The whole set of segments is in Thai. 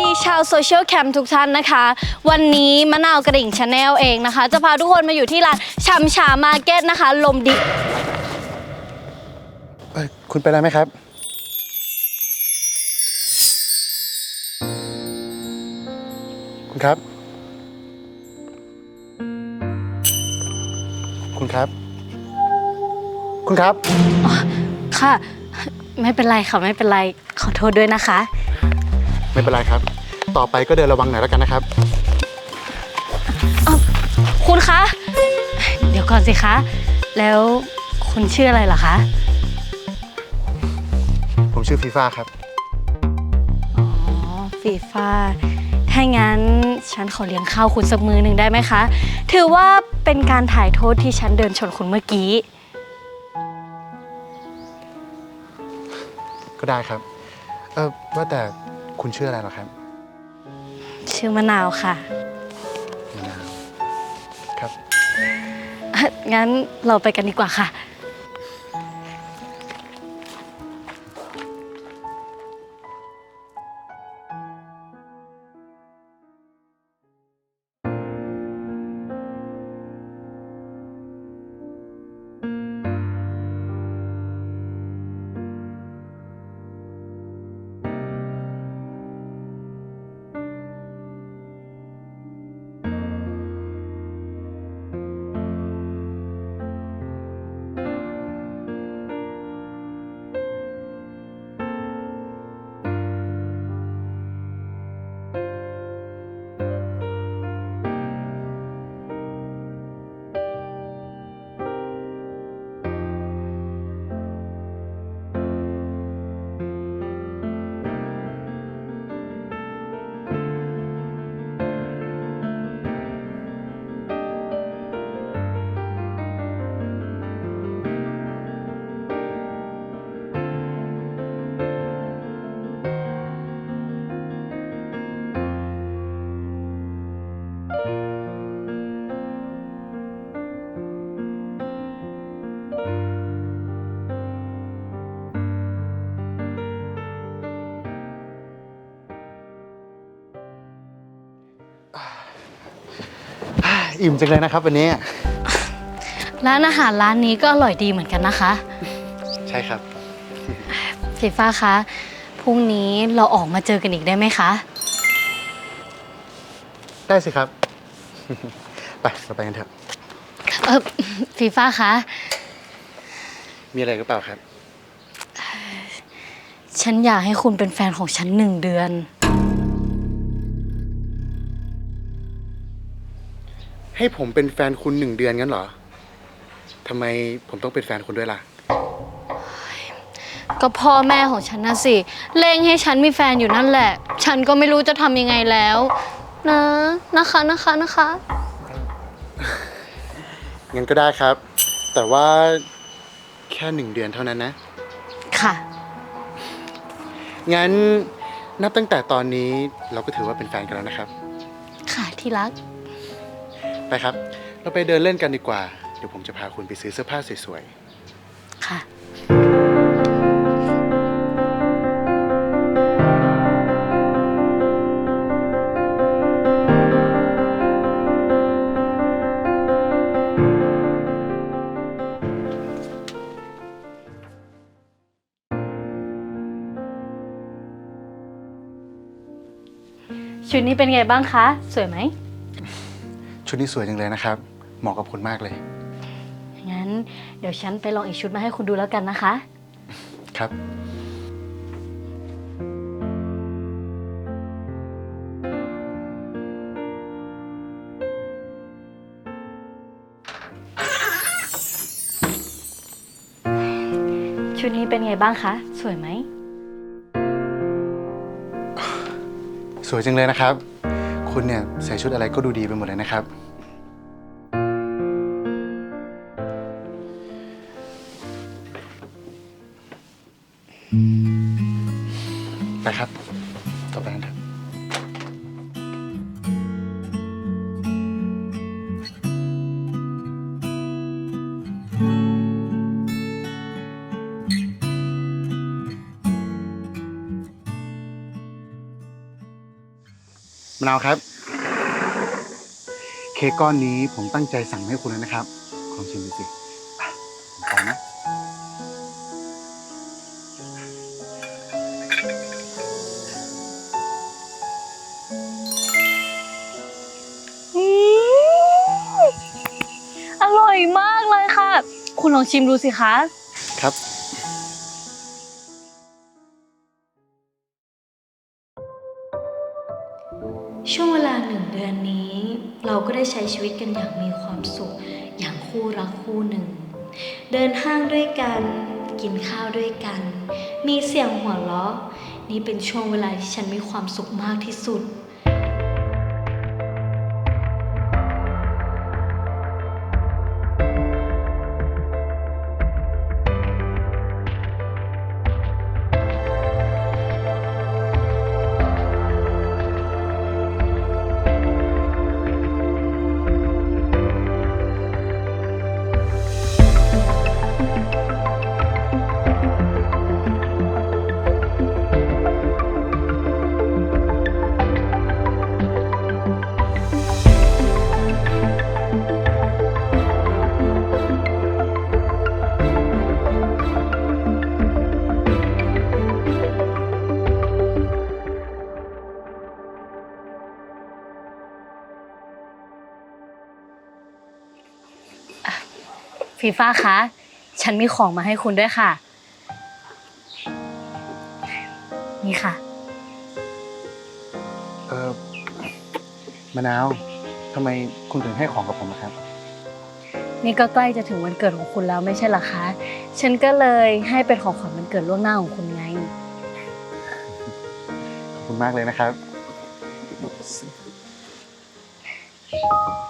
ดีชาวโซเชียลแคมทุกท่านนะคะ วันนี้มะนาวกระดิ่งชาแนลเองนะคะ จะพาทุกคนมาอยู่ที่ร้านชำชามาร์เก็ตนะคะ ลมดีเอ้ยคุณเป็นอะไรไหมครับ คุณครับ คุณครับ คุณครับ ค่ะ ไม่เป็นไรค่ะ ไม่เป็นไร ขอโทษด้วยนะคะ ไม่เป็นไรครับ ต่อไปก็เดินระวังหน่อยแล้วกันนะครับคุณคะ เดี๋ยวก่อนสิคะ แล้วคุณชื่ออะไรเหรอคะ ผมชื่อฟีฟ่าครับ อ๋อ ฟีฟ่าถ้างั้นฉันขอเลี้ยงข้าวคุณสักมือหนึ่งได้ไหมคะ ถือว่าเป็นการถ่ายโทษที่ฉันเดินชนคุณเมื่อกี้ ก็ได้ครับ เออว่าแต่ คุณชื่ออะไรเหรอครับชื่อมะนาวค่ะ มะนาวครับอะงั้นเราไปกันดีกว่าค่ะ อิ่มจังเลยนะครับวันนี้ ร้านอาหารร้านนี้ก็อร่อยดีเหมือนกันนะคะ ใช่ครับฟีฟ้าคะ พรุ่งนี้เราออกมาเจอกันอีกได้ไหมคะ ได้สิครับ ไปเราไปกันเถอะ เออฟีฟ้าคะ มีอะไรหรือเปล่าครับ ฉันอยากให้คุณเป็นแฟนของฉันหนึ่งเดือน ให้ผมเป็นแฟนคุณหนึ่งเดือนงั้นเหรอทำไมผมต้องเป็นแฟนคุณด้วยล่ะ ก็พ่อแม่ของฉันนะสิเร่งให้ฉันมีแฟนอยู่นั่นแหละ ฉันก็ไม่รู้จะทำยังไงแล้ว นะนะคะนะคะนะคะ งั้นก็ได้ครับ แต่ว่าแค่หนึ่งเดือนเท่านั้นนะ ค่ะ งั้นนับตั้งแต่ตอนนี้เราก็ถือว่าเป็นแฟนกันแล้วนะครับ ค่ะที่รัก ไปครับ เราไปเดินเล่นกันดีกว่า เดี๋ยวผมจะพาคุณไปซื้อเสื้อผ้าสวยค่ะ ชุดนี้เป็นไงบ้างคะ สวยไหม ชุดนี้สวยจังเลยนะครับ เหมาะกับคุณมากเลย งั้นเดี๋ยวฉันไปลองอีกชุดมาให้คุณดูแล้วกันนะคะ ครับ ชุดนี้เป็นไงบ้างคะ สวยไหม สวยจังเลยนะครับ คุณเนี่ยใส่ชุดอะไรก็ดูดีไปหมดเลยนะครับ ไปครับ ต่อไปกันเถอะมะนาวครับ เค้กก้อนนี้ผมตั้งใจสั่งให้คุณแล้วนะครับลองชิมดูสิอะผมขอนะ อืมอร่อยมากเลยค่ะ คุณลองชิมดูสิคะ ครับ ได้ใช้ชีวิตกันอย่างมีความสุข อย่างคู่รักคู่หนึ่ง เดินห้างด้วยกัน กินข้าวด้วยกัน มีเสียงหัวเราะนี่เป็นช่วงเวลาที่ฉันมีความสุขมากที่สุด ฟีฟ้าคะ ฉันมีของมาให้คุณด้วยค่ะ นี่ค่ะ เออมะนาวทำไมคุณถึงให้ของกับผมนะครับ นี่ก็ใกล้จะถึงวันเกิดของคุณแล้วไม่ใช่เหรอคะ ฉันก็เลยให้เป็นของขวัญวันเกิดล่วงหน้าของคุณไง ขอบคุณมากเลยนะครับ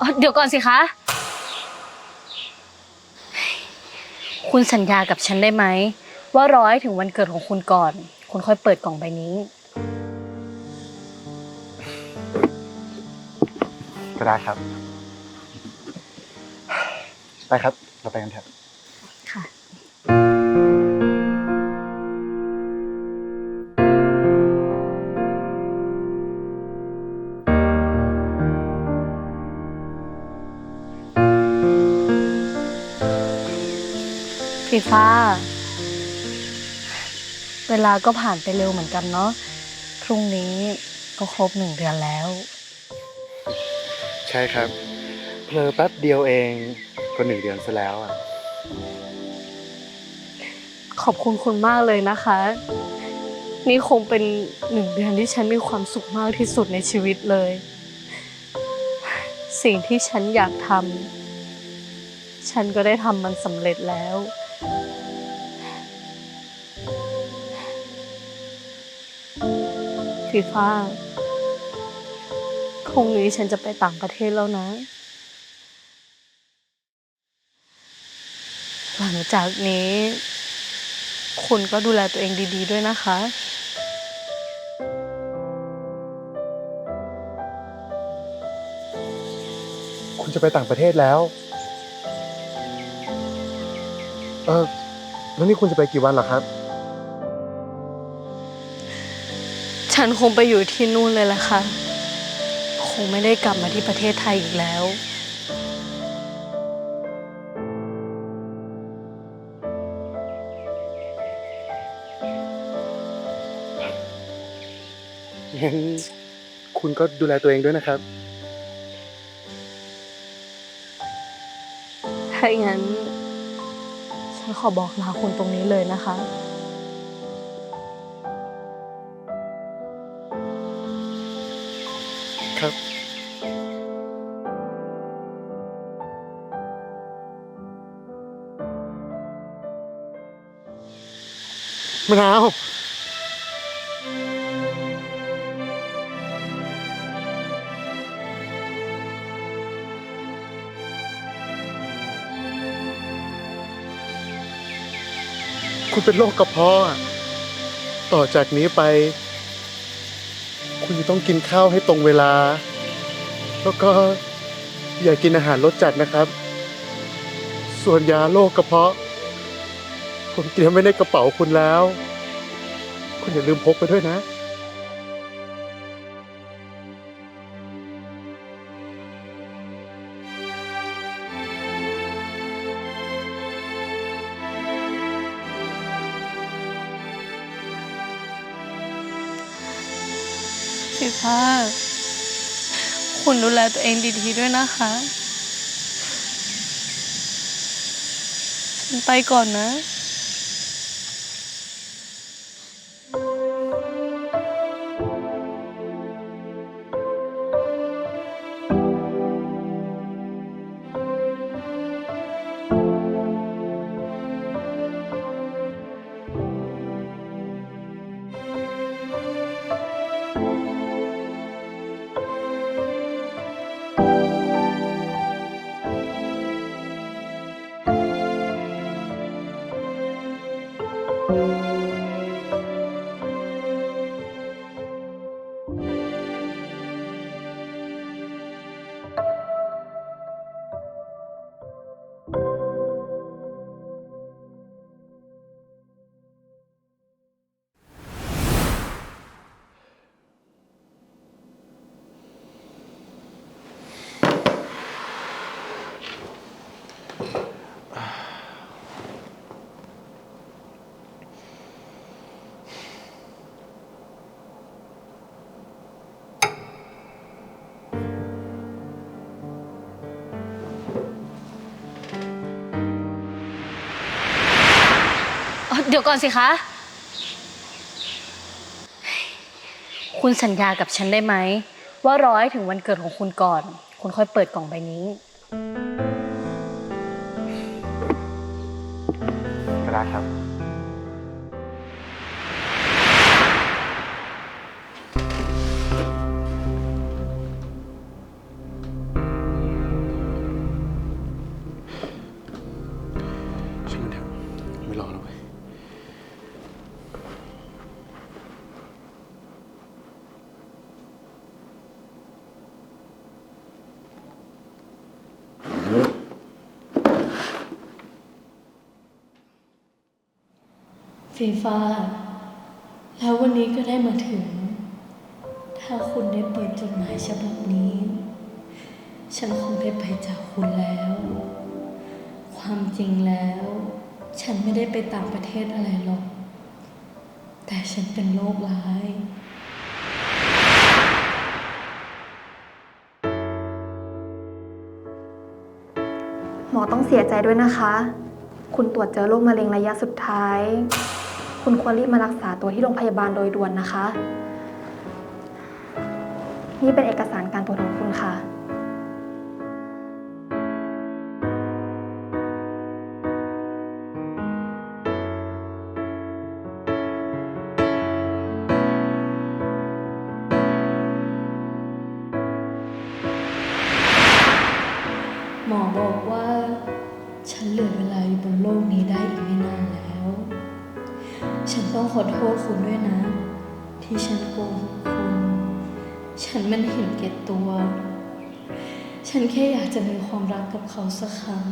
อ๋อเดี๋ยวก่อนสิคะ คุณสัญญากับฉันได้ไหม ว่ารอให้ถึงวันเกิดของคุณก่อน คุณค่อยเปิดกล่องใบนี้ ก็ได้ครับ ไปครับ เราไปกันเถอะค่ะ เวลาก็ผ่านไปเร็วเหมือนกันเนาะพรุ่งนี้ก็ครบหนึ่งเดือนแล้ว ใช่ครับ เพลอแป๊บเดียวเองก็หนึ่งเดือนซะแล้วอะ ขอบคุณคุณมากเลยนะคะ นี่คงเป็นหนึ่งเดือนที่ฉันมีความสุขมากที่สุดในชีวิตเลย สิ่งที่ฉันอยากทำฉันก็ได้ทำมันสำเร็จแล้ว ฟีฟ้าพรุ่งนี้ฉันจะไปต่างประเทศแล้วนะ หลังจากนี้ คุณก็ดูแลตัวเองดี ๆ ด้วยนะคะคุณจะไปต่างประเทศแล้ว เออแล้วนี่คุณจะไปกี่วันหรอครับ ฉันคงไปอยู่ที่นู่นเลยล่ะค่ะ คงไม่ได้กลับมาที่ประเทศไทยอีกแล้ว งั้นคุณก็ดูแลตัวเองด้วยนะครับ ถ้าอย่างนั้น ฉันขอบอกลาคุณตรงนี้เลยนะคะ ครับมะนาวคุณเป็นโรคกระเพาะอต่อจากนี้ไป คุณจะต้องกินข้าวให้ตรงเวลา แล้วก็อย่ากินอาหารรสจัดนะครับ ส่วนยาโรคกระเพาะ ผมเตรียมไว้ในกระเป๋าคุณแล้ว คุณอย่าลืมพกไปด้วยนะ ฟีฟ้า คุณดูแลตัวเองดีๆด้วยนะคะฉันไปก่อนนะ เดี๋ยวก่อนสิคะ คุณสัญญากับฉันได้ไหม ว่ารอให้ถึงวันเกิดของคุณก่อน คุณค่อยเปิดกล่องใบนี้ ก็ได้ครับ ฟีฟ้า แล้ววันนี้ก็ได้มาถึง ถ้าคุณได้เปิดจดหมายฉบับนี้ ฉันคงได้ไปจากคุณแล้ว ความจริงแล้ว ฉันไม่ได้ไปต่างประเทศอะไรหรอก แต่ฉันเป็นโรคร้ายหมอต้องเสียใจด้วยนะคะ คุณตรวจเจอโรคมะเร็งระยะสุดท้าย คุณควรรีบมารักษาตัวที่โรงพยาบาลโดยด่วนนะคะ นี่เป็นเอกสารการตรวจของคุณค่ะ ที่ฉันโกหกคุณ ฉันมันเห็นแก่ตัว ฉันแค่อยากจะมีความรักกับเขาสักครั้ง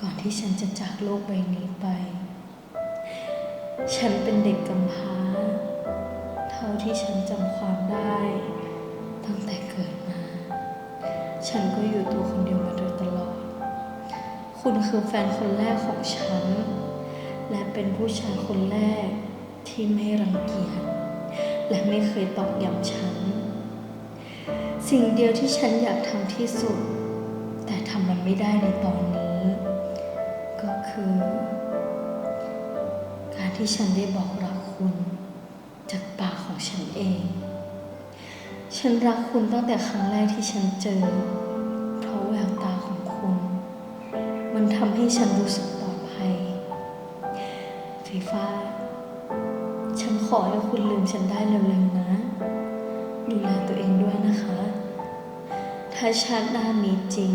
ก่อนที่ฉันจะจากโลกใบนี้ไป ฉันเป็นเด็กกำพร้า เท่าที่ฉันจำความได้ ตั้งแต่เกิดมา ฉันก็อยู่ตัวคนเดียวมาโดยตลอด คุณคือแฟนคนแรกของฉัน และเป็นผู้ชายคนแรก ที่ไม่รังเกียจและไม่เคยตอกย้ำฉัน สิ่งเดียวที่ฉันอยากทำที่สุด แต่ทำมันไม่ได้ในตอนนี้ ก็คือ การที่ฉันได้บอกรักคุณ จากปากของฉันเอง ฉันรักคุณตั้งแต่ครั้งแรกที่ฉันเจอ เพราะแววตาของคุณ มันทำให้ฉันรู้สึก ขอให้คุณลืมฉันได้เร็วๆนะ ดูแลตัวเองด้วยนะคะ ถ้าชาติหน้ามีจริง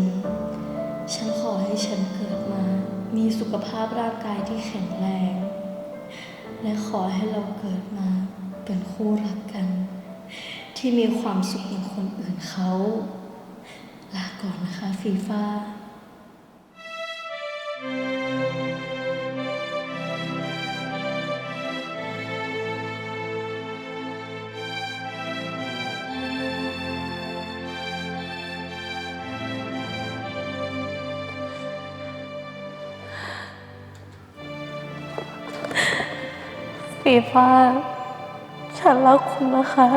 ฉันขอให้ฉันเกิดมา มีสุขภาพร่างกายที่แข็งแรง และขอให้เราเกิดมาเป็นคู่รักกัน ที่มีความสุขอย่างคนอื่นเขา ลาก่อนนะคะฟีฟ้า ฟีฟ้า ฉันรักคุณนะคะ